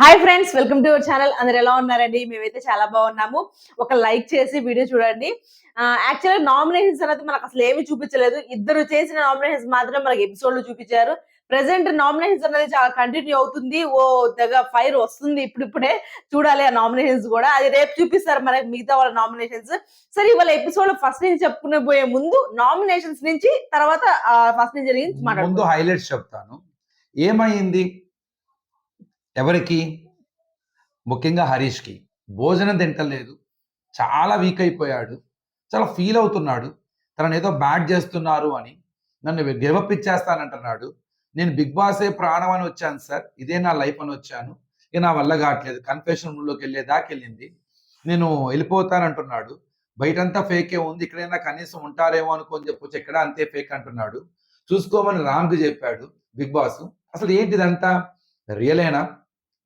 Hi friends welcome to our channel అందరు ఎలా ఉన్నారండి? మేమైతే చాలా బాగున్నాము. ఒక లైక్ చేసి వీడియో చూడండి. యాక్చువల్గా నామినేషన్స్ అనేది మనకు అసలు ఏమీ చూపించలేదు. ఇద్దరు చేసిన నామినేషన్స్ మాత్రం మనకి ఎపిసోడ్లో చూపించారు. ప్రెసెంట్ నామినేషన్స్ అనేది చాలా కంటిన్యూ అవుతుంది. ఓ తెగ ఫైర్ వస్తుంది ఇప్పుడిప్పుడే. చూడాలి ఆ నామినేషన్స్ కూడా. అది రేపు చూపిస్తారు మనకి మిగతా వాళ్ళ నామినేషన్స్ సరే ఇవాళ ఎపిసోడ్ ఫస్ట్ నుంచి చెప్పుకునే పోయే ముందు నామినేషన్స్ నుంచి తర్వాత ఫస్ట్ నుంచి జరిగింది ముందు హైలైట్స్ చెప్తాను. ఏమైంది? ఎవరికి? ముఖ్యంగా హరీష్కి. భోజనం తింటలేదు. చాలా వీక్ అయిపోయాడు. చాలా ఫీల్ అవుతున్నాడు. తనను ఏదో బ్యాడ్ చేస్తున్నారు అని నన్ను గెలవపిచ్చేస్తానంటున్నాడు నేను బిగ్ బాసే ప్రాణం అని వచ్చాను సార్. ఇదే నా లైఫ్ అని వచ్చాను. ఇక నా వల్ల కావట్లేదు. కన్ఫెషన్ రూమ్లోకి వెళ్ళేదాకా వెళ్ళింది. నేను వెళ్ళిపోతానంటున్నాడు. బయటంతా ఫేకే ఉంది. ఇక్కడైనా కనీసం ఉంటారేమో అనుకోని చెప్పొచ్చు. ఎక్కడ అంతే ఫేక్ అంటున్నాడు. చూసుకోమని రామ్కి చెప్పాడు బిగ్ బాస్. అసలు ఏంటిదంతా? రియలేనా?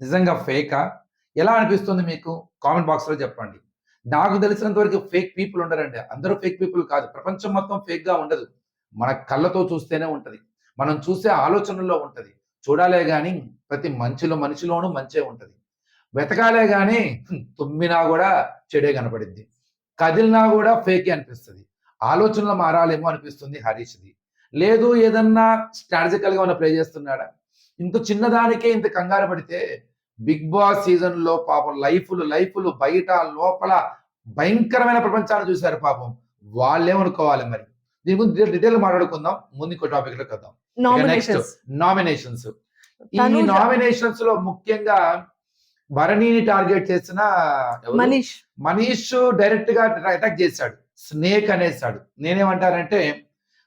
నిజంగా ఫేకా? ఎలా అనిపిస్తుంది మీకు? కామెంట్ బాక్స్లో చెప్పండి. నాకు తెలిసినంత వరకు ఫేక్ పీపుల్ ఉండరండి. అందరూ ఫేక్ పీపుల్ కాదు. ప్రపంచం మొత్తం ఫేక్గా ఉండదు. మన కళ్ళతో చూస్తేనే ఉంటుంది. మనం చూసే ఆలోచనల్లో ఉంటుంది. చూడాలే కానీ ప్రతి మంచిలో మనిషిలోనూ మంచే ఉంటుంది. వెతకాలే కానీ తుమ్మినా కూడా చెడే కనపడిద్ది. కదిలినా కూడా ఫేకే అనిపిస్తుంది. ఆలోచనలు మారాలేమో అనిపిస్తుంది హరీష్ది. లేదు ఏదన్నా స్ట్రాటజికల్గా ఉన్న ప్లే చేస్తున్నాడా? ఇంత చిన్నదానికే ఇంత కంగారు పడితే బిగ్ బాస్ సీజన్లో పాపం లైఫ్లు లైఫ్లు బయట లోపల భయంకరమైన ప్రపంచాన్ని చూశారు పాపం. వాళ్ళేమనుకోవాలి మరి? దీని గురించి డీటెయిల్ మాట్లాడుకుందాం. ముందు ఇంకో టాపిక్లో కద్దాం నామినేషన్స్ నామినేషన్స్ ఈ. నామినేషన్స్లో ముఖ్యంగా భరణిని టార్గెట్ చేసిన? మనీష్. మనీష్ డైరెక్ట్గా అటాక్ చేశాడు. స్నేక్ అనేసాడు నేనేమంటానంటే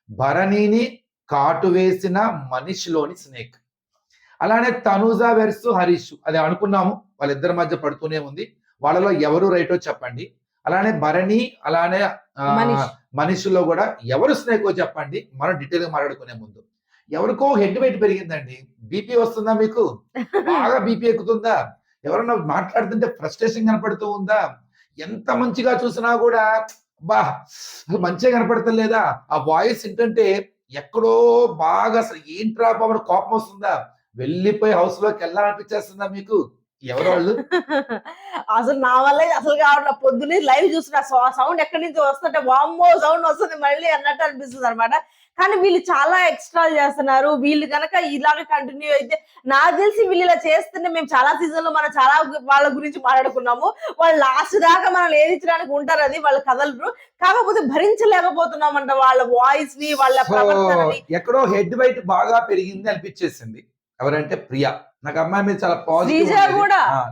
భరణిని కాటు వేసిన మనిషిలోని స్నేక్ అలానే తనూజా వెర్స్ హరీష్. అది అనుకున్నాము. వాళ్ళిద్దరి మధ్య పడుతూనే ఉంది. వాళ్ళలో ఎవరు రైటో చెప్పండి. అలానే భరణి అలానే. మనిషిలో కూడా ఎవరు స్నేకో చెప్పండి. మనం డీటెయిల్గా మాట్లాడుకునే ముందు. ఎవరికో హెడ్ వెయిట్ పెరిగిందండి. బీపీ వస్తుందా మీకు? బాగా బీపీ ఎక్కుతుందా? ఎవరన్నా మాట్లాడుతుంటే ఫ్రస్ట్రేషన్ కనపడుతూ ఉందా? ఎంత మంచిగా చూసినా కూడా బా మంచిగా కనపడతలేదా? ఆ వాయిస్ ఏంటంటే ఎక్కడో బాగా అసలు ఏంట్రా అని కోపం వస్తుందా? వెళ్ళిపోయి హౌస్లోకి వెళ్ళాలనిపించేస్తుందా మీకు? ఎవరు వాళ్ళు? అసలు నా వల్ల అసలు కావట్లేదు పొద్దున్నే లైవ్ చూస్తున్నా. సౌండ్ ఎక్కడి నుంచి వస్తుంటే వామ్మో సౌండ్ వస్తుంది మళ్ళీ అన్నట్టు అనిపిస్తుంది అనమాట కానీ వీళ్ళు చాలా ఎక్స్ట్రా చేస్తున్నారు. వీళ్ళు కనుక ఇలాగే కంటిన్యూ అయితే నాకు తెలిసి వీళ్ళు ఇలా చేస్తుంటే మేము చాలా సీజన్లో మనం చాలా వాళ్ళ గురించి మాట్లాడుకున్నాము. వాళ్ళు లాస్ట్ దాకా మనం ఏదించడానికి ఉంటారు అది వాళ్ళ కథలు కాకపోతే భరించలేకపోతున్నామంట వాళ్ళ వాయిస్ని వాళ్ళ ఎక్కడో హెడ్ వెయిట్ బాగా పెరిగింది అనిపించేసింది ఎవరంటే ప్రియా. నాకు అమ్మాయి మీద చాలా పాజిటివ్.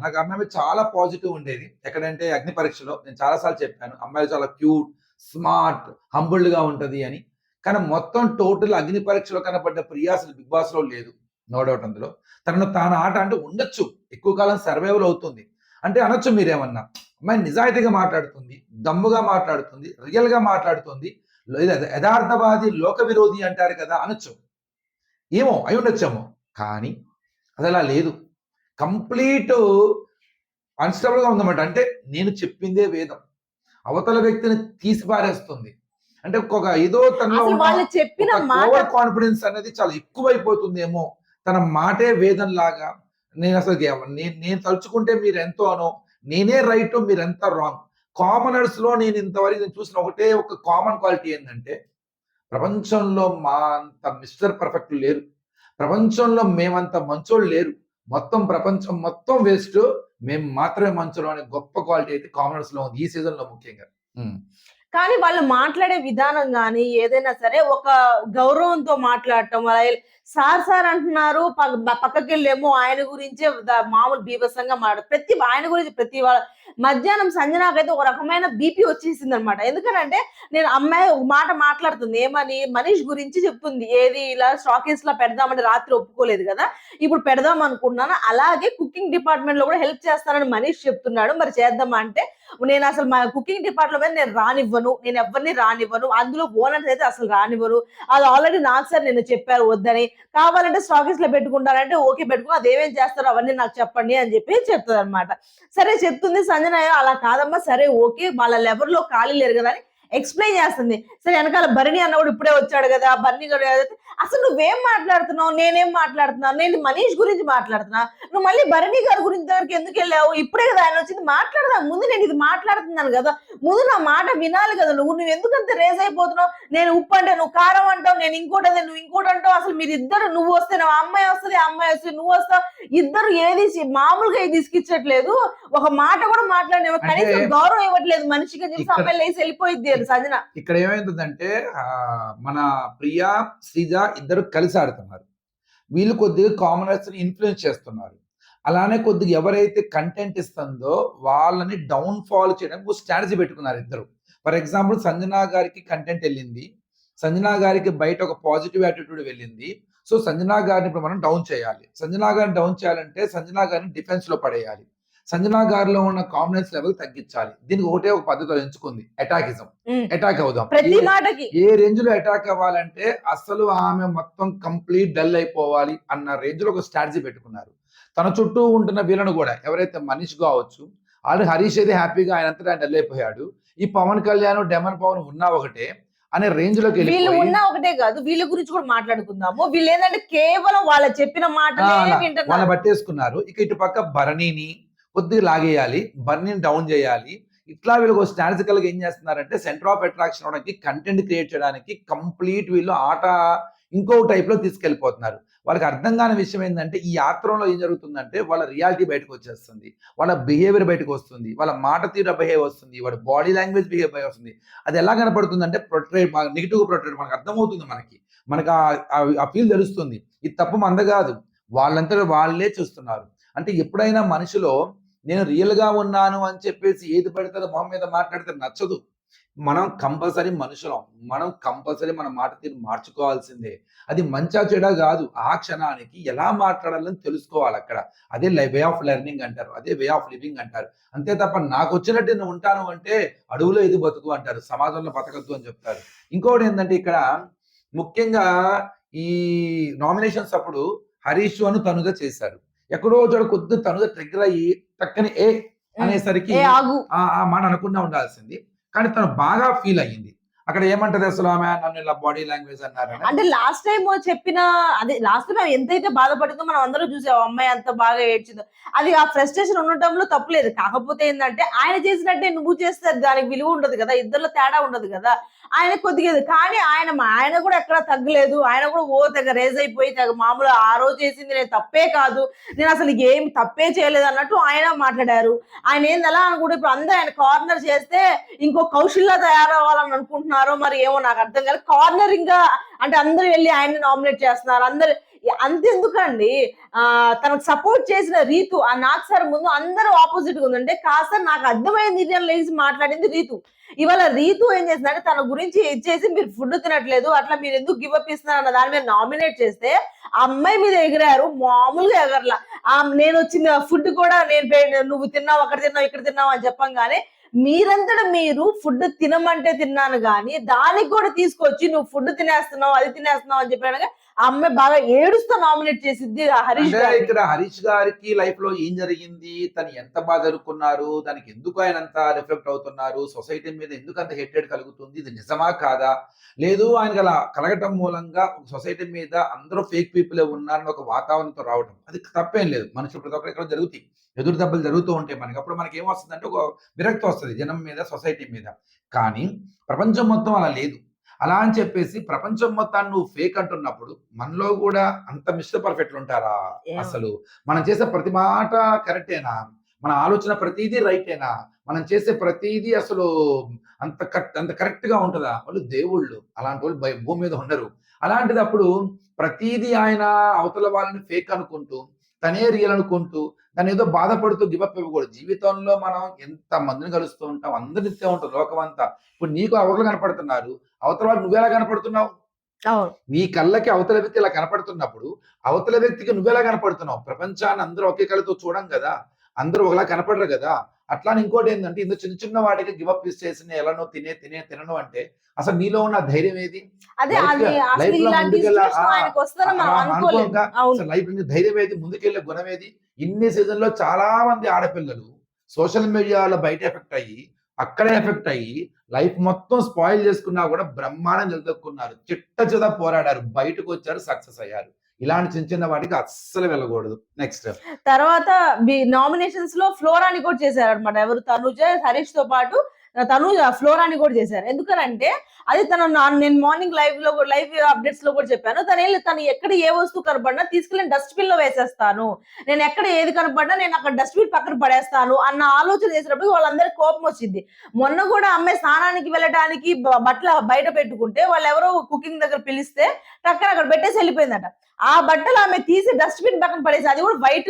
నాకు అమ్మాయి మీద చాలా పాజిటివ్ ఉండేది. ఎక్కడంటే అగ్ని పరీక్షలో నేను చాలా సార్లు చెప్పాను అమ్మాయి చాలా క్యూట్ స్మార్ట్ హంబుల్డ్గా ఉంటది అని. కానీ మొత్తం టోటల్ అగ్ని పరీక్షలో కనపడ్డ ప్రియా అసలు బిగ్ బాస్లో లేదు. నో డౌట్ అందులో. తనను తాను ఆట అంటే ఉండొచ్చు. ఎక్కువ కాలం సర్వైవల్ అవుతుంది. అంటే అనొచ్చు మీరేమన్నా. అమ్మాయి నిజాయితీగా మాట్లాడుతుంది దమ్ముగా మాట్లాడుతుంది రియల్గా మాట్లాడుతుంది. యథార్థవాది లోక విరోధి అంటారు కదా అనొచ్చు. ఏమో అయి ఉండొచ్చేమో. కానీ అది అలా లేదు. కంప్లీట్ అన్స్టబుల్గా ఉందన్నమాట. అంటే నేను చెప్పిందే వేదం. అవతల వ్యక్తిని తీసి పారేస్తుంది అంటే ఒక ఏదో తనలో చెప్పిన ఓవర్ కాన్ఫిడెన్స్ అనేది చాలా ఎక్కువైపోతుందేమో. తన మాటే వేదం లాగా నేను అసలు నేను నేను తలుచుకుంటే మీరు ఎంతో అనో నేనే రైట్ మీరు ఎంత రాంగ్. కామనర్స్లో నేను ఇంతవరకు నేను చూసిన ఒకటే ఒక కామన్ క్వాలిటీ ఏంటంటే ప్రపంచంలో మా అంత మిస్టర్ పర్ఫెక్ట్ లేరు. ప్రపంచంలో మేమంత మంచోళ్ళు లేరు. మొత్తం ప్రపంచం మొత్తం వేస్ట్ మేము మాత్రమే మంచోళ్ళు అనే గొప్ప క్వాలిటీ అయితే కామనర్స్లో ఉంది. ఈ సీజన్లో ముఖ్యంగా. కానీ వాళ్ళు మాట్లాడే విధానం కానీ ఏదైనా సరే ఒక గౌరవంతో మాట్లాడటం అలా సార్ సార్ అంటున్నారు పక్కకి వెళ్ళేమో ఆయన గురించే మామూలు బీభత్సంగా మాట్లాడు ప్రతి ఆయన గురించి ప్రతి వాళ్ళ మధ్యాహ్నం సంజనాకైతే ఒక రకమైన బీపీ వచ్చేసింది అనమాట ఎందుకంటే నేను అమ్మాయి ఒక మాట మాట్లాడుతుంది ఏమని? మనీష్ గురించి చెప్తుంది ఏది ఇలా స్టాకీస్ లా పెడదామని రాత్రి ఒప్పుకోలేదు కదా ఇప్పుడు పెడదాం అనుకుంటున్నాను అలాగే కుకింగ్ డిపార్ట్మెంట్లో కూడా హెల్ప్ చేస్తానని మనీష్ చెప్తున్నాడు మరి చేద్దామా అంటే నేను అసలు మా కుకింగ్ డిపార్ట్మెంట్ మీద నేను రానివ్వను నేను ఎవరిని రానివ్వను అందులో ఓనర్స్ అయితే అసలు రానివ్వను అది ఆల్రెడీ నాకు సార్ నేను చెప్పారు వద్దని కావాలంటే స్టాకీస్లో పెట్టుకుంటారంటే ఓకే పెట్టుకుని అది ఏమేం చేస్తారో అవన్నీ నాకు చెప్పండి అని చెప్పి చెప్తుంది అనమాట సరే చెప్తుంది సంజన అలా కాదమ్మా సరే ఓకే వాళ్ళ లెవెల్లో ఖాళీ లేరు కదా అని ఎక్స్ప్లెయిన్ చేస్తుంది. సరే వెనకాల భరణి అన్నవాడు ఇప్పుడే వచ్చాడు కదా భరణి అసలు నువ్వేం మాట్లాడుతున్నావు? నేనేం మాట్లాడుతున్నాను? నేను మనీష్ గురించి మాట్లాడుతున్నా? నువ్వు మళ్ళీ భరణి గారి గురించి దగ్గరికి ఎందుకు వెళ్ళావు? ఇప్పుడే కదా ఆయన వచ్చింది. మాట్లాడదాం. ముందు నేను ఇది మాట్లాడుతున్నాను కదా. ముందు నా మాట వినాలి కదా నువ్వు. నువ్వు ఎందుకంత రేజ్ అయిపోతున్నావు? నేను ఉప్పు అంటే నువ్వు కారం అంటావు. నేను ఇంకోటి అంటే నువ్వు ఇంకోటి అంటావు. అసలు మీరు ఇద్దరు నువ్వు వస్తే నా అమ్మాయి వస్తుంది ఆ అమ్మాయి వస్తుంది నువ్వు వస్తావు. ఇద్దరు ఏది మామూలుగా ఇది ఇసుకిచ్చట్లేదు. ఒక మాట కూడా మాట్లాడే కనీసం గౌరవం ఇవ్వట్లేదు. మనిషికి చెప్పి ఇక్కడ- అమ్మాయి లేసి వెళ్ళిపోయింది ఇక్కడ ఏమైందంటే మన ప్రియా శ్రీజ ఇద్దరు కలిసి ఆడుతున్నారు. వీళ్ళు కొద్దిగా కామనర్స్ని ఇన్ఫ్లుయెన్స్ చేస్తున్నారు. అలానే కొద్దిగా ఎవరైతే కంటెంట్ ఇస్తుందో వాళ్ళని డౌన్ ఫాల్ చేయడానికి స్ట్రాటజీ పెట్టుకున్నారు ఇద్దరు. ఫర్ ఎగ్జాంపుల్ సంజనా గారికి కంటెంట్ వెళ్ళింది. సంజనా గారికి బయట ఒక పాజిటివ్ యాటిట్యూడ్ వెళ్ళింది. సో సంజనా గారిని ఇప్పుడు మనం డౌన్ చేయాలి. సంజనా గారిని డౌన్ చేయాలంటే సంజనా గారిని డిఫెన్స్లో పడేయాలి. సంజనా గారిలో ఉన్న కాన్ఫిడెన్స్ లెవెల్ తగ్గించాలి. దీనికి ఒకటే ఒక పద్ధతి ఎంచుకుంది. అటాకిజం. అటాక్ అవుదాం. ప్రతి ఏ- మాటకి. ఏ రేంజ్లో అటాక్ అవ్వాలంటే అసలు ఆమె మొత్తం కంప్లీట్ డల్ అయిపోవాలి అన్న రేంజ్లో ఒక స్ట్రాటజీ పెట్టుకున్నారు. తన చుట్టూ ఉంటున్న వీళ్ళను కూడా ఎవరైతే మనిషి కావచ్చు ఆల్రెడీ హరీష్ అయితే హ్యాపీగా ఆయన అంతటా ఆయన డల్ అయిపోయాడు. ఈ పవన్ కళ్యాణ్ డెమన్ పవన్ ఉన్నా ఒకటే అనే రేంజ్లోకి వీళ్ళు ఉన్నా ఒకటే కాదు వీళ్ళ గురించి కూడా మాట్లాడుకుందాము. వీళ్ళు ఏంటంటే కేవలం వాళ్ళ చెప్పిన అలా వాళ్ళ పట్టేసుకున్నారు. ఇక ఇటు పక్క భరణిని కొద్దిగా లాగేయాలి భరణిని డౌన్ చేయాలి. ఇట్లా వీళ్ళు స్ట్రాటజికల్గా ఏం చేస్తున్నారంటే సెంటర్ ఆఫ్ అట్రాక్షన్ అవడానికి కంటెంట్ క్రియేట్ చేయడానికి కంప్లీట్ వీళ్ళు ఆట ఇంకో టైప్లో తీసుకెళ్ళిపోతున్నారు. వాళ్ళకి అర్థం కాని విషయం ఏంటంటే ఈ యాత్రలో ఏం జరుగుతుందంటే వాళ్ళ రియాలిటీ బయటకు వచ్చేస్తుంది. వాళ్ళ బిహేవియర్ బయటకు వస్తుంది. వాళ్ళ మాట తీర బిహేవ్ వస్తుంది. వాళ్ళ బాడీ లాంగ్వేజ్ బిహేవ్ వస్తుంది. అది ఎలా కనపడుతుంది అంటే ప్రొట్రేట్ నెగిటివ్ ప్రొట్రేట్ మనకు అర్థమవుతుంది మనకి. మనకు ఆ- ఫీల్ తెలుస్తుంది. ఇది తప్పు మంద కాదు. వాళ్ళంతా వాళ్ళే చూస్తున్నారు. అంటే ఎప్పుడైనా మనిషిలో నేను రియల్గా ఉన్నాను అని చెప్పేసి ఏది పడితే మొహం మీద మాట్లాడితే నచ్చదు. మనం కంపల్సరీ మనుషులం. మనం కంపల్సరీ మన మాట తీరు మార్చుకోవాల్సిందే. అది మంచా చెడా కాదు. ఆ క్షణానికి ఎలా మాట్లాడాలని తెలుసుకోవాలి అక్కడ. అదే వే ఆఫ్ లెర్నింగ్ అంటారు. అదే వే ఆఫ్ లివింగ్ అంటారు. అంతే తప్ప నాకు వచ్చినట్టు నేను ఉంటాను అంటే అడవులో ఇది బతుకు అంటారు. సమాజంలో బతకద్దు అని చెప్తారు. ఇంకోటి ఏంటంటే ఇక్కడ ముఖ్యంగా ఈ నామినేషన్స్ అప్పుడు హరీష్ అను తనుగా చేశారు ఎక్కడో చోట కొద్ది తనుగా ట్రిగ్గర్ అయ్యి టక్కని ఏ అనేసరికి ఆ మాట అనకుండా ఉండాల్సింది. కానీ తను బాగా ఫీల్ అయ్యింది. అక్కడ ఏమంటది అసలు ఆమె? నన్ను ఇలా బాడీ లాంగ్వేజ్ అన్నారని. అంటే లాస్ట్ టైం చెప్పిన అదే లాస్ట్ టైం ఎంతైతే బాధపడిందో మనం అందరూ చూసాం అమ్మాయి అంత బాగా ఏడ్చిందో. అది ఆ ఫ్రస్ట్రేషన్ ఉండటంలో తప్పులేదు. కాకపోతే ఏంటంటే ఆయన చేసినట్టే నువ్వు చేస్తే దానికి విలువ ఉండదు కదా. ఇద్దరిలో తేడా ఉండదు కదా. ఆయన కొద్దిగా కానీ ఆయన ఆయన కూడా ఎక్కడ తగ్గలేదు. ఆయన కూడా ఓ తెగ రేజ్ అయిపోయి తెగ మామూలు ఆ రోజు చేసింది నేను తప్పే కాదు. నేను అసలు ఏం తప్పే చేయలేదు అన్నట్టు ఆయన మాట్లాడారు. ఆయన ఏంది ఎలా అనుకుంటే ఇప్పుడు అందరూ ఆయన కార్నర్ చేస్తే ఇంకో కౌశల్లా తయారవ్వాలని అనుకుంటున్నారో మరి ఏమో నాకు అర్థం కాదు కార్నరింగ్గా అంటే అందరూ వెళ్ళి ఆయన్ని నామినేట్ చేస్తున్నారు. అందరు అంతెందుకండి. ఆ తనకు సపోర్ట్ చేసిన రీతు ఆ నాగ్ సార్ ముందు అందరూ ఆపోజిట్గా ఉందంటే కాస్త నాకు అర్థమైంది నిర్ణయం లేచి మాట్లాడింది రీతు. ఇవాళ రీతు ఏం చేసిందంటే తన గురించి ఇచ్చేసి మీరు ఫుడ్ తినట్లేదు అట్లా మీరు ఎందుకు గివ్ అప్ ఇస్తున్నారు అన్న దాని మీద నామినేట్ చేస్తే అమ్మాయి మీద ఎగిరారు మామూలుగా ఎగరలా. ఆ నేను వచ్చిన ఫుడ్ కూడా నేను నువ్వు తిన్నావు అక్కడ తిన్నావు ఇక్కడ తిన్నావు అని చెప్పంగానే మీరంతటా మీరు ఫుడ్ తినమంటే తిన్నాను కానీ దానికి కూడా తీసుకొచ్చి నువ్వు ఫుడ్ తినేస్తున్నావు అది తినేస్తున్నావు అని చెప్పాను ఆ అమ్మాయి బాగా ఏడుస్తూ నామినేట్ చేసిద్ది ఆ హరీష్. ఇక్కడ హరీష్ గారికి లైఫ్లో ఏం జరిగింది? తను ఎంత బాధ ఎదుర్కొన్నారు దానికి ఎందుకు ఆయన అంత రిఫ్లెక్ట్ అవుతున్నారు? సొసైటీ మీద ఎందుకు అంత హెట్టెడ్ కలుగుతుంది? ఇది నిజమా కాదా? లేదు ఆయనకి అలా కలగటం మూలంగా సొసైటీ మీద అందరూ ఫేక్ పీపుల్ ఉన్నారని ఒక వాతావరణంతో రావడం అది తప్పేం లేదు. మనుషులు ప్రతి ఒక్కరు ఇక్కడ జరుగుతాయి. ఎదురు దెబ్బలు జరుగుతూ ఉంటాయి మనకి అప్పుడు మనకి ఏమొస్తుందంటే ఒక విరక్తి వస్తుంది జనం మీద సొసైటీ మీద. కానీ ప్రపంచం మొత్తం అలా లేదు. అలా అని చెప్పేసి ప్రపంచం మొత్తాన్ని నువ్వు ఫేక్ అంటున్నప్పుడు మనలో కూడా అంత మిస్టర్ పర్ఫెక్ట్లు ఉంటారా. అసలు మనం చేసే ప్రతి మాట కరెక్టేనా మన ఆలోచన ప్రతిదీ రైటేనా మనం చేసే ప్రతిదీ అసలు అంత కరెక్ట్ అంత కరెక్ట్గా ఉంటుందా? వాళ్ళు దేవుళ్ళు. అలాంటి వాళ్ళు భూమి మీద ఉండరు. అలాంటిదప్పుడు ప్రతిదీ ఆయన అవతల వాళ్ళని ఫేక్ అనుకుంటూ తనే రియల్ అనుకుంటూ దాన్ని ఏదో బాధపడుతూ గివప్ ఇవ్వకూడదు. జీవితంలో మనం ఎంత మందిని కలుస్తూ ఉంటాం అందరి ఇస్తే ఉంటాం లోకం అంతా ఇప్పుడు నీకు అవతల కనపడుతున్నారు అవతల వాళ్ళు నువ్వెలా కనపడుతున్నావు? నీ కళ్ళకి అవతల వ్యక్తి ఇలా కనపడుతున్నప్పుడు అవతల వ్యక్తికి నువ్వెలా కనపడుతున్నావు? ప్రపంచాన్ని అందరూ ఒకే కళ్ళతో చూడం కదా. అందరూ ఒకలా కనపడరు కదా. అట్లా ఇంకోటి ఏంటంటే ఇంత చిన్న చిన్న వాటికి గివప్ చేసిన ఎలానో తినే తినే తినను అంటే అసలు నీలో ఉన్న ధైర్యం ఏది? లైఫ్ ధైర్యం ఏది? ముందుకెళ్ళే గుణం ఏది? ఇన్ని సీజన్లో చాలా మంది ఆడపిల్లలు సోషల్ మీడియాలో బయట ఎఫెక్ట్ అయ్యి అక్కడే ఎఫెక్ట్ అయ్యి లైఫ్ మొత్తం స్పాయిల్ చేసుకున్నా కూడా బ్రహ్మాండం నిలదొక్కున్నారు. చిట్ట చిద పోరాడారు. బయటకు వచ్చారు సక్సెస్ అయ్యారు. ఇలాంటి చిన్న చిన్న వాటికి అస్సలు వెళ్ళకూడదు. నెక్స్ట్ తర్వాత నామినేషన్స్లో ఫ్లోరాని కూడా చేశారు అనమాట ఎవరు? తనుజ హరీష్తో పాటు తనుజ ఫ్లోరాని కూడా చేశారు. ఎందుకనంటే అది తను నేను మార్నింగ్ లైవ్లో లైవ్ అప్డేట్స్లో కూడా చెప్పాను. తను ఏం తను ఎక్కడ ఏ వస్తువు కనపడినా తీసుకెళ్ళి డస్ట్బిన్లో వేసేస్తాను. నేను ఎక్కడ ఏది కనపడినా నేను అక్కడ డస్ట్బిన్ పక్కన పడేస్తాను అన్న ఆలోచన చేసినప్పుడు వాళ్ళందరికీ కోపం వచ్చింది. మొన్న కూడా అమ్మాయి స్నానానికి వెళ్ళడానికి బట్టలు బయట పెట్టుకుంటే వాళ్ళు ఎవరో కుకింగ్ దగ్గర పిలిస్తే టక్కన అక్కడ పెట్టేసి వెళ్ళిపోయిందట. ఆ బట్టలు ఆమె తీసి డస్ట్బిన్ పక్కన పడేసి అది కూడా వైట్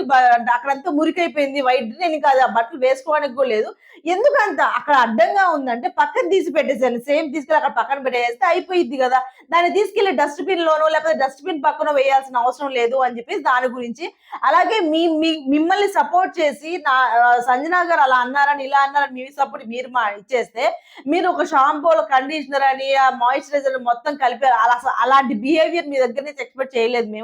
అక్కడంతా మురికైపోయింది వైట్ నేను ఇంకా ఆ బట్టలు వేసుకోవడానికి కూడా లేదు. ఎందుకంత అక్కడ అడ్డంగా ఉందంటే పక్కన తీసి పెట్టేసాను సేమ్ తీసుకెళ్ళి అక్కడ పక్కన పెట్టేస్తే అయిపోయింది కదా. దాన్ని తీసుకెళ్ళి డస్ట్బిన్ లోనో లేకపోతే డస్ట్బిన్ పక్కన వేయాల్సిన అవసరం లేదు అని చెప్పేసి దాని గురించి. అలాగే మీ మిమ్మల్ని సపోర్ట్ చేసి నా సంజనా గారు అలా అన్నారని ఇలా అన్నారని మీ సపోర్ట్ మీరు మా ఇచ్చేస్తే మీరు ఒక షాంపూలో కండిషనర్ అని మాయిశ్చరైజర్ మొత్తం కలిపారు అలా అలాంటి బిహేవియర్ మీ దగ్గర నుంచి ఎక్స్పెక్ట్ చేయలేదు మేము.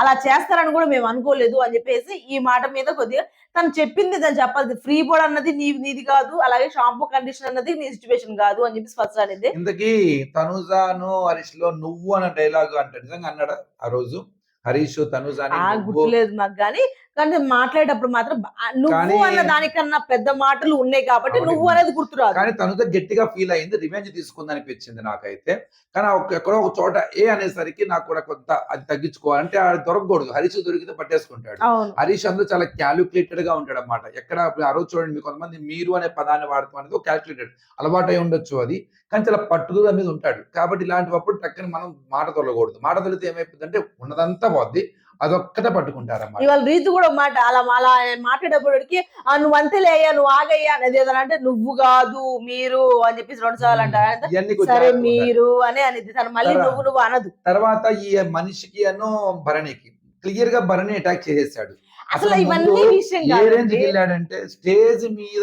అలా చేస్తారని కూడా మేము అనుకోలేదు అని చెప్పేసి ఈ మాట మీద కొద్దిగా తను చెప్పింది తను చెప్పాలి ఫ్రీ బోర్డ్ అన్నది నీ నీది కాదు అలాగే షాంపూ కండిషనర్ అన్నది నీ సిచ్యువేషన్ కాదు అని చెప్పి ఫస్ట్ అనేది. ఇంతకీ తనుజాను హరీష్లో నువ్వు అన్న డైలాగ్ అంటే. నిజంగా అన్నాడా ఆ రోజు? హరీష్ తనుజాని గుర్తులేదు మాకు కానీ కానీ మాట్లాడేటప్పుడు మాత్రం నువ్వు అన్న దానికన్నా పెద్ద మాటలు ఉన్నాయి కాబట్టి. నువ్వు అనేది గుర్తురాదు. కానీ తనుజ గట్టిగా ఫీల్ అయింది రివెంజ్ తీసుకుంది అనిపించింది నాకైతే. కానీ ఎక్కడో ఒక చోట ఏ అనేసరికి నాకు కూడా కొంత అది తగ్గించుకోవాలంటే అది దొరకకూడదు. హరీష్ దొరికితే పట్టేసుకుంటాడు. హరీష్ అందులో చాలా క్యాలిక్యులేటెడ్గా ఉంటాడు అనమాట ఎక్కడ ఆ రోజు చూడండి మీకు కొంతమంది మీరు అనే పదాన్ని వాడతాం అనేది క్యాలిక్యులేటెడ్ అలవాటు అయి ఉండొచ్చు అది. కానీ చాలా పట్టుదల మీద ఉంటాడు. కాబట్టి ఇలాంటివప్పుడు టక్కని మనం మాట తొలగకూడదు. మాట తొలితే ఏమైపోతుందంటే ఉన్నదంతా పోద్ది. అదొక్కటే పట్టుకుంటారన్నమాట. ఇవాళ రీతి కూడా మాట అలా అలా మాట్లాడేప్పటికి "ఆ, నువ్వు అంతేలేయ్యా నువ్వు ఆగయ్యా అనేది ఏదైనా అంటే నువ్వు కాదు మీరు అని చెప్పేసి రెండు సార్లు అంటారు. సరే. మీరు అని అనేది తను మళ్ళీ. నువ్వు నువ్వు అనదు. తర్వాత ఈ మనిషికి అను భరణికి క్లియర్గా భరణి అటాక్ చేసేసాడు. అసలు ఇవన్నీ విషయం వెళ్ళాడంటే స్టేజ్ మీద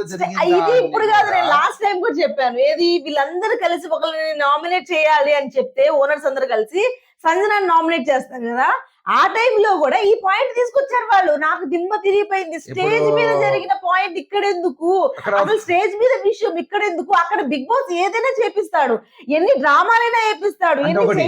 ఇది ఇప్పుడు కాదు నేను లాస్ట్ టైం కూడా చెప్పాను. ఏది వీళ్ళందరూ కలిసి ఒకరిని నామినేట్ చేయాలి అని చెప్తే ఓనర్స్ అందరు కలిసి సంజనాన్ని నామినేట్ చేస్తాం కదా ఆ టైంలో కూడా ఈ పాయింట్ తీసుకొచ్చారు వాళ్ళు. నాకు దిమ్మ తిరిగిపోయింది. స్టేజ్ మీద జరిగిన పాయింట్ ఇక్కడ ఎందుకు అసలు స్టేజ్ మీద విషయం ఇక్కడ ఎందుకు అక్కడ బిగ్ బాస్ ఏదైనా చేపిస్తాడు. ఎన్ని డ్రామాలైనా చేపిస్తాడు. ఎన్ని ఇప్పుడు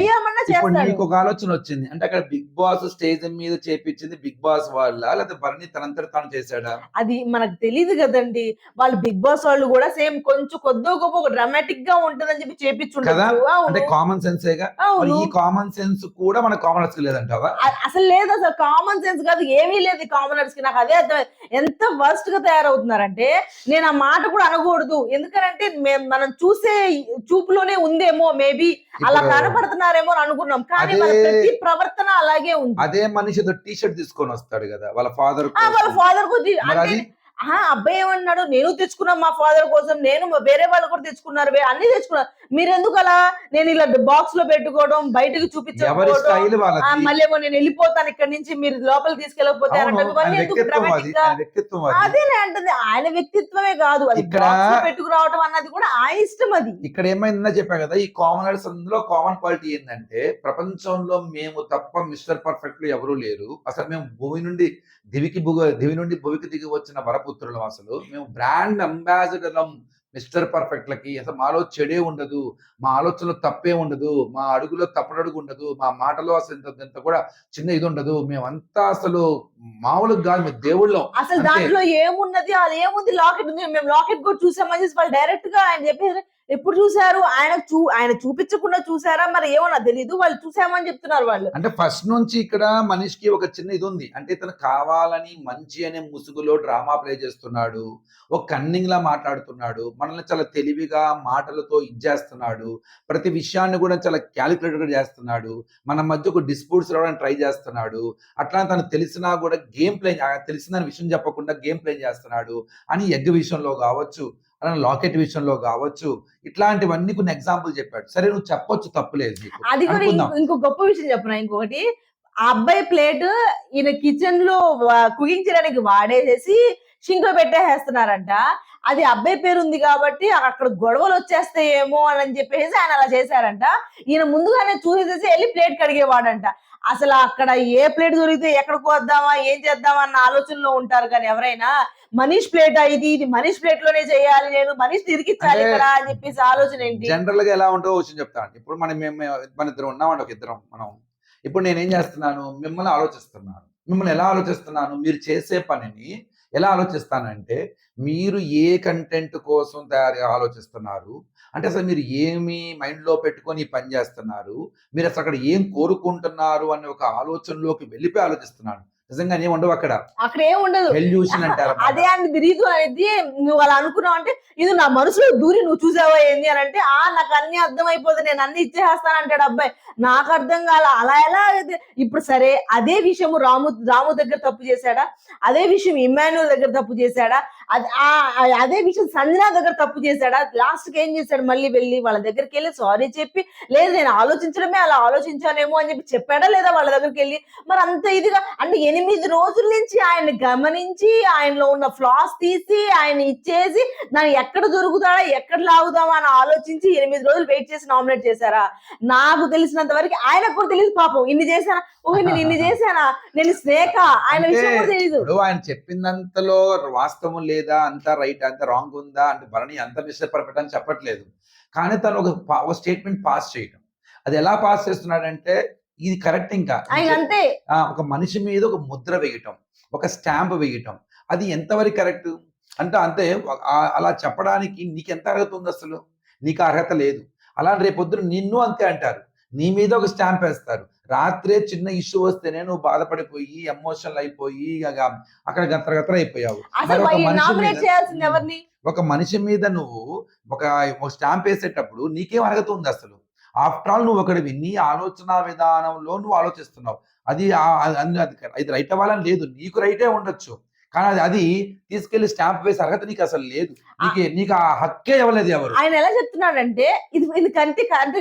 చేస్తాడు. ఒక ఆలోచన వచ్చింది. అంటే అక్కడ బిగ్ బాస్ స్టేజ్ మీద చేపించింది బిగ్ బాస్ వాళ్ళ లేకపోతే భరణి తనంతట తాను చేశాడా? అది మనకు తెలియదు కదండి. వాళ్ళు బిగ్ బాస్ వాళ్ళు కూడా సేమ్ కొంచెం కొద్దో గొప్ప ఒక డ్రామాటిక్గా ఉంటదని చెప్పి? చేపించుండొచ్చు అంటే కామన్ సెన్సేగా ఈ కామన్ సెన్స్ కూడా మన కామనర్స్ లేదంటావా? అసలు లేదు అసలు కామన్ సెన్స్ కాదు ఏమీ లేదు కామనర్స్కి. నాకు అదే అర్థం ఎంత వర్స్ట్గా తయారవుతున్నారంటే నేను ఆ మాట కూడా అనకూడదు. ఎందుకంటే మనం చూసే చూపులోనే ఉందేమో మేబీ అలా కనపడుతున్నారేమో అని అనుకున్నాం. కానీ వాళ్ళ ప్రతి ప్రవర్తన అలాగే ఉంది. అదే మనిషితో టీ షర్ట్ తీసుకొని వస్తాడు కదా వాళ్ళ ఫాదర్ వాళ్ళ ఫాదర్కు తి- మరి అంటే అది ఆ అబ్బాయి ఏమన్నాడు? నేను తెచ్చుకున్నా మా ఫాదర్ కోసం నేను వేరే వాళ్ళు కూడా తెచ్చుకున్నారు అన్ని తెచ్చుకున్నారు. మీరు ఎందుకు అలా నేను ఇలా బాక్స్లో పెట్టుకోవడం బయటకు ఆ, వాళ్ళది? మళ్ళీ నేను వెళ్ళిపోతాను ఇక్కడ నుంచి మీరు లోపలికి తీసుకెళ్ళకపోతే అది గా? ఆయన వ్యక్తిత్వం అది. అదేనే అంటుంది ఆయన వ్యక్తిత్వమే కాదు అది పెట్టుకురావటం అన్నది కూడా ఆయన ఇష్టం అది. ఇక్కడ ఏమైందో చెప్పా కదా ఈ కామనర్స్ అందులో కామన్ క్వాలిటీ ఏంటంటే ప్రపంచంలో మేము తప్ప మిస్టర్ పర్ఫెక్ట్ ఎవరూ లేరు. అసలు మేము భూమి నుండి దివికి భుగ దివి నుండి భూమికి దిగి వచ్చిన వరపుత్రులం అసలు. మేము బ్రాండ్ అంబాసిడర్లం మిస్టర్ పర్ఫెక్ట్లకి. అసలు మాలో చెడే ఉండదు. మా ఆలోచనలో తప్పే ఉండదు. మా అడుగులో తప్పడడుగు ఉండదు. మా మాటలో అసలు ఇంత ఇంత కూడా చిన్న ఇది ఉండదు. మేమంతా అసలు మామూలుగా కాదు. మేము దేవుళ్ళం. అసలు. దాంట్లో ఏమున్నది? అది ఏముంది? లాకెట్ ఉంది. మేము లాకెట్ కూడా చూసామని డైరెక్ట్గా ఆయన చెప్పేసి ఎప్పుడు చూసారు ఆయన చూ ఆయన చూపించకుండా చూసారా మరి ఏమో నాకు తెలియదు వాళ్ళు చూసామని చెప్తున్నారు వాళ్ళు. అంటే ఫస్ట్ నుంచి ఇక్కడ మనిషికి ఒక చిన్న ఇది ఉంది అంటే ఇతను కావాలని మంచి అనే ముసుగులో డ్రామా ప్లే చేస్తున్నాడు. ఒక కన్నింగ్ లా మాట్లాడుతున్నాడు. మనల్ని చాలా తెలివిగా మాటలతో ఇచ్చేస్తున్నాడు ప్రతి విషయాన్ని కూడా చాలా క్యాలిక్యులేట్గా చేస్తున్నాడు. మన మధ్య ఒక డిస్ప్యూట్స్ రావడానికి ట్రై చేస్తున్నాడు. అట్లా తను తెలిసినా కూడా గేమ్ ప్లే తెలిసిన విషయం చెప్పకుండా గేమ్ ప్లే చేస్తున్నాడు. అని ఎగ్ విషయంలో కావచ్చు. అలానే లాకెట్ విషయంలో కావచ్చు ఇట్లాంటివన్నీ కొన్ని ఎగ్జాంపుల్ చెప్పాడు. సరే నువ్వు చెప్పొచ్చు తప్పులేదు అది కూడా ఇంకో గొప్ప విషయం చెప్పిన ఇంకొకటి. ఆ అబ్బాయి ప్లేట్ ఈయన కిచెన్లో కుకింగ్ చేయడానికి వాడేసేసి షింక్లో పెట్టేసేస్తున్నారంట. అది అబ్బాయి పేరు ఉంది కాబట్టి అక్కడ గొడవలు వచ్చేస్తాయేమో అని చెప్పేసి ఆయన అలా చేశారంట. ఈయన ముందుగానే చూసేసేసి వెళ్ళి ప్లేట్ కడిగేవాడంట. అసలు అక్కడ ఏ ప్లేట్ దొరికితే ఎక్కడికి వద్దామా ఏం చేద్దామా అన్న ఆలోచనలో ఉంటారు కానీ ఎవరైనా మనీష్ ప్లేట్ ఇది ఇది మనీష్ ప్లేట్లోనే చేయాలి నేను మనీష్ తిరిగిచ్చాలి ఇక్కడ అని చెప్పేసి ఆలోచన ఏంటి? జనరల్గా ఎలా ఉంటుందో వచ్చి చెప్తాను. ఇప్పుడు మనం మేము మన ఇద్దరం ఉన్నామండి ఒక ఇద్దరం మనం. ఇప్పుడు నేను ఏం చేస్తున్నాను? మిమ్మల్ని ఆలోచిస్తున్నాను. మిమ్మల్ని ఎలా ఆలోచిస్తున్నాను? మీరు చేసే పనిని ఎలా ఆలోచిస్తానంటే మీరు ఏ కంటెంట్ కోసం తయారు ఆలోచిస్తున్నారు? అంటే అసలు మీరు ఏమి మైండ్లో పెట్టుకొని పని చేస్తున్నారు? మీరు అసలు అక్కడ ఏం కోరుకుంటున్నారు? అనే ఒక ఆలోచనలోకి వెళ్ళిపోయి ఆలోచిస్తున్నాను. నిజంగా ఏమి ఉండవు అక్కడ. అక్కడ ఏం ఉండదు. అంటారు అదే అండి రీతు అనేది నువ్వు అలా అనుకున్నావు అంటే ఇది నా మనసులో దూరి నువ్వు చూసావా ఏంది అని అంటే ఆ నాకు అన్ని అర్థం అయిపోతుంది నేను అన్ని ఇచ్చేస్తాను అంటాడు అబ్బాయి. నాకు అర్థం కాల అలా ఎలా ఇప్పుడు సరే అదే విషయం రాము రాము దగ్గర తప్పు చేశాడా? అదే విషయం ఇమాన్యుల్ దగ్గర తప్పు చేశాడా? అది అదే విషయం సంజన దగ్గర తప్పు చేశాడా? లాస్ట్కి ఏం చేశాడు? మళ్ళీ వెళ్ళి వాళ్ళ దగ్గరికి వెళ్ళి సారీ చెప్పి లేదు నేను ఆలోచించడమే అలా ఆలోచించానేమో అని చెప్పి చెప్పాడా లేదా వాళ్ళ దగ్గరికి వెళ్ళి? మరి అంత ఇదిగా అంటే ఎనిమిది రోజుల నుంచి ఆయన గమనించి ఆయనలో ఉన్న ఫ్లాస్ తీసి ఆయన ఇచ్చేసి దాన్ని ఎక్కడ దొరుకుతాడా ఎక్కడ లాగుదామా అని ఆలోచించి ఎనిమిది రోజులు వెయిట్ చేసి నామినేట్ చేశారా? నాకు తెలిసినంత వరకు ఆయనకు కూడా తెలియదు పాపం. ఇన్ని చేశానా? ఓ నేను ఇన్ని చేశానా? నేను స్నేక ఆయన విషయం కూడా తెలియదు ఇప్పుడు ఆయన చెప్పిందంతలో వాస్తవం లేదా? అంత రైట్ అంత రాంగ్ ఉందా? అంటే భరణి అంత అని చెప్పట్లేదు. కానీ తను ఒక స్టేట్మెంట్ పాస్ చేయటం. అది ఎలా పాస్ చేస్తున్నాడంటే ఇది కరెక్ట్ ఇంకా. అంతే. ఒక మనిషి మీద ఒక ముద్ర వేయటం ఒక స్టాంప్ వేయటం అది ఎంతవరకు కరెక్ట్? అంటే అంతే అలా చెప్పడానికి నీకు ఎంత అర్హత ఉంది అసలు? నీకు అర్హత లేదు. అలా రేపొద్దున నిన్ను అంతే అంటారు. నీ మీద ఒక స్టాంప్ వేస్తారు. రాత్రే చిన్న ఇష్యూ వస్తేనే నువ్వు బాధపడిపోయి ఎమోషనల్ అయిపోయి అక్కడ గంతర గంతర అయిపోయావు. ఒక మనిషి మీద- చేయాల్సింది ఎవరిని? ఒక మనిషి మీద నువ్వు ఒక స్టాంప్ వేసేటప్పుడు నీకేం అర్హత ఉంది అసలు? ఆఫ్టర్ ఆల్ నువ్వు ఒకడివి. నీ ఆలోచన విధానంలో నువ్వు ఆలోచిస్తున్నావు. అది అది ఇది రైట్ అవ్వాలని లేదు. నీకు రైటే ఉండొచ్చు. కానీ అది అది తీసుకెళ్ళి స్టాంప్ వేసే అర్హత నీకు అసలు లేదు. నీకు నీకు ఆ హక్కే ఇవ్వలేదు ఎవరు. ఆయన ఎలా చెప్తున్నాడంటే ఇది ఇది కంటి కంటి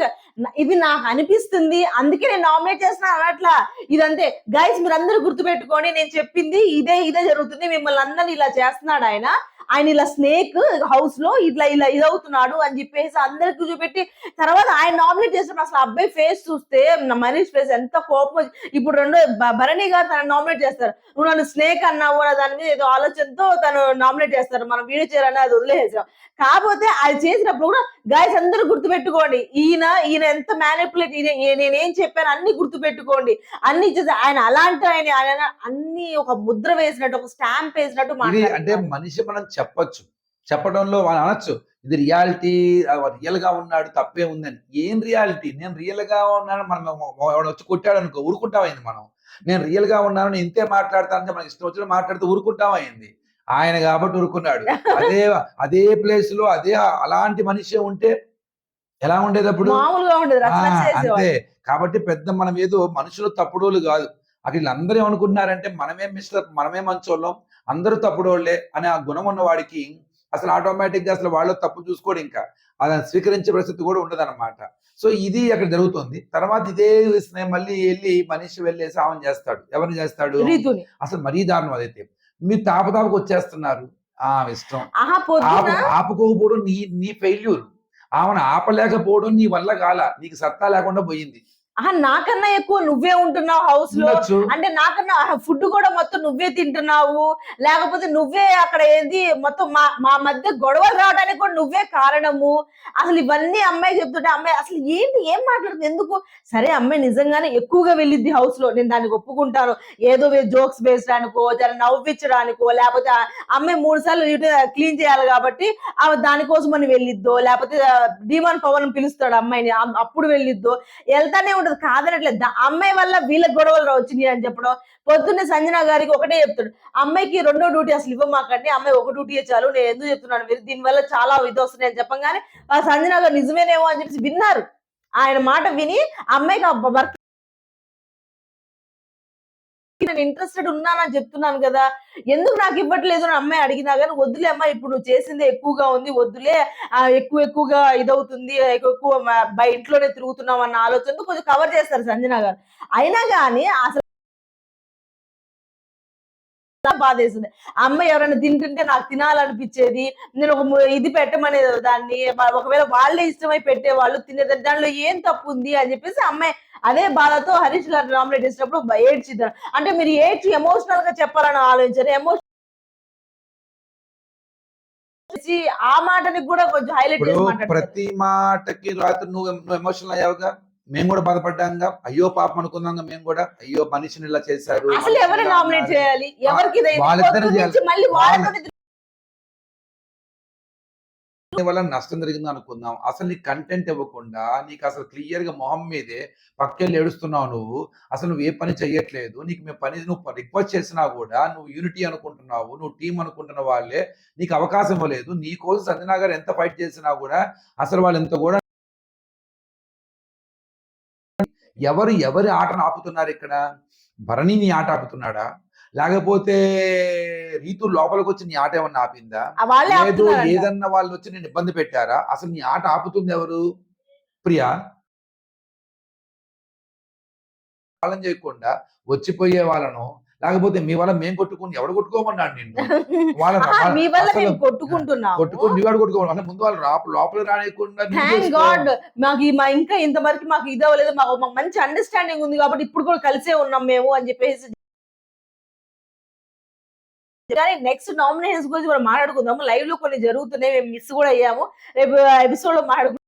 ఇది నాకు అనిపిస్తుంది. అందుకే నేను నామినేట్ చేస్తున్నా. అనట్లా ఇదంతే. గైస్ మీరు అందరూ గుర్తుపెట్టుకోండి. నేను చెప్పింది ఇదే ఇదే జరుగుతుంది. మిమ్మల్ని అందరిని ఇలా చేస్తున్నాడు ఆయన. ఆయన ఇలా స్నేక్ హౌస్లో ఇట్లా ఇలా ఇదవుతున్నాడు అని చెప్పేసి అందరికి చూపెట్టి తర్వాత ఆయన నామినేట్ చేసినప్పుడు అసలు అబ్బాయి ఫేస్ చూస్తే మనీష్ ఫేస్ ఎంత కోపం ఇప్పుడు రెండో భరణి గారు తను నామినేట్ చేస్తారు. నువ్వు నన్ను స్నేక్ అన్నావు దాని మీద ఏదో ఆలోచనతో తను నామినేట్ చేస్తారు. మనం వీడియో చేయాలని అది వదిలేసాం కాకపోతే అది చేసినప్పుడు కూడా గాయస్ అందరూ గుర్తుపెట్టుకోండి. ఈయన ఈయన ఎంత మ్యానిపులేట్ ఈయన నేనేం చెప్పాను అన్ని గుర్తుపెట్టుకోండి. అన్ని ఆయన అలాంటి ఆయన ఆయన అన్ని ఒక ముద్ర వేసినట్టు ఒక స్టాంప్ వేసినట్టు అంటే. మనిషి మనం చెప్పొచ్చు. చెప్పడంలో వాళ్ళు అనొచ్చు ఇది రియాలిటీ రియల్గా ఉన్నాడు తప్పే ఉందని. ఏం రియాలిటీ నేను రియల్గా ఉన్నాను మనం వచ్చి కొట్టాడు అనుకో ఊరుకుంటామైంది మనం. నేను రియల్గా ఉన్నాను నేను ఇంతే మాట్లాడతాను మనం ఇష్టం వచ్చిన మాట్లాడుతూ ఊరుకుంటామైంది ఆయన కాబట్టి ఊరుకున్నాడు అదే అదే ప్లేస్లో అదే అలాంటి మనిషి ఉంటే ఎలా ఉండేది అప్పుడు? అంతే. కాబట్టి పెద్ద మనం ఏదో మనుషులు తప్పుడోళ్ళు కాదు. అక్కడ వీళ్ళందరూ ఏమనుకుంటున్నారంటే మనమే మిస్టర్ మనమే మంచోళ్ళం అందరూ తప్పుడోళ్ళే అనే ఆ గుణం ఉన్న వాడికి అసలు ఆటోమేటిక్గా అసలు వాళ్ళు తప్పు చూసుకోడు ఇంకా. అది స్వీకరించే పరిస్థితి కూడా ఉండదన్నమాట. సో ఇది అక్కడ జరుగుతుంది. తర్వాత ఇదే స్నేహం మళ్ళీ వెళ్ళి మనిషి వెళ్ళేసి ఆమెను చేస్తాడు. ఎవరిని చేస్తాడు? అసలు మరీ దారుణం అదైతే. మీరు తాపతాపకు వచ్చేస్తున్నారు. ఆ ఇష్టం ఆపుకోకపోవడం నీ నీ ఫెయిల్యూర్ ఆమెను ఆపలేకపోవడం నీ వల్ల కాల. నీకు సత్తా లేకుండా పోయింది. ఆహా నాకన్నా ఎక్కువ నువ్వే ఉంటున్నావు హౌస్లో. అంటే నాకన్నా ఫుడ్ కూడా మొత్తం నువ్వే తింటున్నావు. లేకపోతే నువ్వే అక్కడ ఏంది మొత్తం మా మా మధ్య గొడవలు రావడానికి కూడా నువ్వే కారణము. అసలు ఇవన్నీ అమ్మాయి చెప్తుంటే అమ్మాయి అసలు ఏంటి ఏం మాట్లాడుతుంది ఎందుకు? సరే అమ్మాయి నిజంగానే ఎక్కువగా వెళ్ళిద్ది హౌస్లో. నేను దానికి ఒప్పుకుంటాను. ఏదో జోక్స్ వేసడానికో జర నవ్వించడానికో లేకపోతే అమ్మాయి మూడు సార్లు క్లీన్ చేయాలి కాబట్టి ఆమె దానికోసం అని వెళ్ళిద్దో లేకపోతే డీమాన్ పవన్ పిలుస్తాడు అమ్మాయిని. అమ్- అప్పుడు వెళ్ళిద్దో. వెళ్తానే ఉంటది కాదనట్లేదు. అమ్మాయి వల్ల వీళ్ళకి గొడవలు వచ్చినాయి అని చెప్పడం. పొద్దున్న సంజన గారికి ఒకటే చెప్తాడు. అమ్మాయికి రెండో డ్యూటీ అసలు ఇవ్వమాకండి. అమ్మాయి ఒక డ్యూటీ చాలు. నేను ఎందుకు చెప్తున్నాను? మీరు దీనివల్ల చాలా ఇది వస్తున్నాయి అని చెప్పగానే ఆ సంజన గారు నిజమేనేమో అని చెప్పేసి విన్నారు. ఆయన మాట విని అమ్మాయికి వర్క్ నేను ఇంట్రెస్టెడ్ ఉన్నానని చెప్తున్నాను కదా. ఎందుకు నాకు ఇవ్వట్లేదు అని అమ్మాయి అడిగినా కానీ వద్దులే అమ్మ ఇప్పుడు నువ్వు చేసిందే ఎక్కువగా ఉంది వద్దులే ఎక్కువ ఎక్కువగా ఇదవుతుంది ఎక్కువ ఎక్కువ ఇంట్లోనే తిరుగుతున్నాం అన్న ఆలోచనతో కొంచెం కవర్ చేస్తారు సంజన గారు. అయినా కానీ అసలు బాధేసింది. ఆ అమ్మాయి ఎవరైనా తింటుంటే నాకు తినాలనిపించేది నేను ఒక ఇది పెట్టమనేది దాన్ని ఒకవేళ వాళ్ళే ఇష్టమై పెట్టేవాళ్ళు తినేది దాంట్లో ఏం తప్పు ఉంది అని చెప్పేసి అమ్మాయి అదే బాధతో హరీష్ గారు నామినేట్ చేసినప్పుడు ఏడ్చిద్దాం. అంటే మీరు ఏడ్చి ఎమోషనల్గా చెప్పాలని ఆలోచించారు. ఎమోషన్ ఆ మాటని కూడా కొంచెం హైలైట్ చేసి ప్రతి మాటకి రాత్రి నువ్వు ఎమోషనల్ అయ్యావుగా? మేము కూడా బాధపడ్డాంగా అయ్యో పాపం అనుకున్నాంగా మేము కూడా అయ్యో మనిషిని ఇలా చేశారు అసలు ఎవరు నామినేట్. చేయాలి ఎవరికి? వాళ్ళిద్దరూ చేయాలి. వల్ల నష్టం జరిగింది అనుకుందాం అసలు నీకు కంటెంట్ ఇవ్వకుండా నీకు అసలు క్లియర్గా మొహం మీదే పక్కెళ్ళి ఏడుస్తున్నావు నువ్వు అసలు నువ్వు ఏ పని చెయ్యట్లేదు నీకు మేము పని నువ్వు రిక్వెస్ట్ చేసినా కూడా నువ్వు యూనిటీ అనుకుంటున్నావు నువ్వు టీం అనుకుంటున్న వాళ్ళే నీకు అవకాశం ఇవ్వలేదు నీ కోసం సంజనా గారు ఎంత ఫైట్ చేసినా కూడా అసలు వాళ్ళు ఎంత కూడా ఎవరు ఎవరి ఆటను ఆపుతున్నారు ఇక్కడ? భరణి నీ ఆట ఆపుతున్నాడా? లేకపోతే రీతు లోపలికి వచ్చి నీ ఆట ఏమన్నా ఆపిందా? లేదు. ఏదన్నా వాళ్ళు వచ్చి నేను ఇబ్బంది పెట్టారా? అసలు నీ ఆట ఆపుతుంది ఎవరు? ప్రియా వాళ్ళని చేయకుండా వచ్చిపోయే వాళ్ళను లేకపోతే మీ వల్ల మేము కొట్టుకుని ఎవడు కొట్టుకోమన్నాడు నిన్ను? వాళ్ళ ఆహా, మీ కొట్టుకోమని అంటే ముందు వాళ్ళు లోపల రానియకుండా. గాడ్ మాకు మా ఇంకా ఇంతవరకు మాకు ఇది అవ్వలేదు. మాకు మాకు మంచి అండర్స్టాండింగ్ ఉంది కాబట్టి ఇప్పుడు కూడా కలిసే ఉన్నాం మేము అని చెప్పేసి. కానీ నెక్స్ట్ నామినేషన్స్ గురించి మనం మాట్లాడుకుందాము. లైవ్లో కొన్ని జరుగుతున్నాయి. మేము మిస్ కూడా అయ్యాము. రేపు ఎపిసోడ్లో మాట్లాడుకుందాం.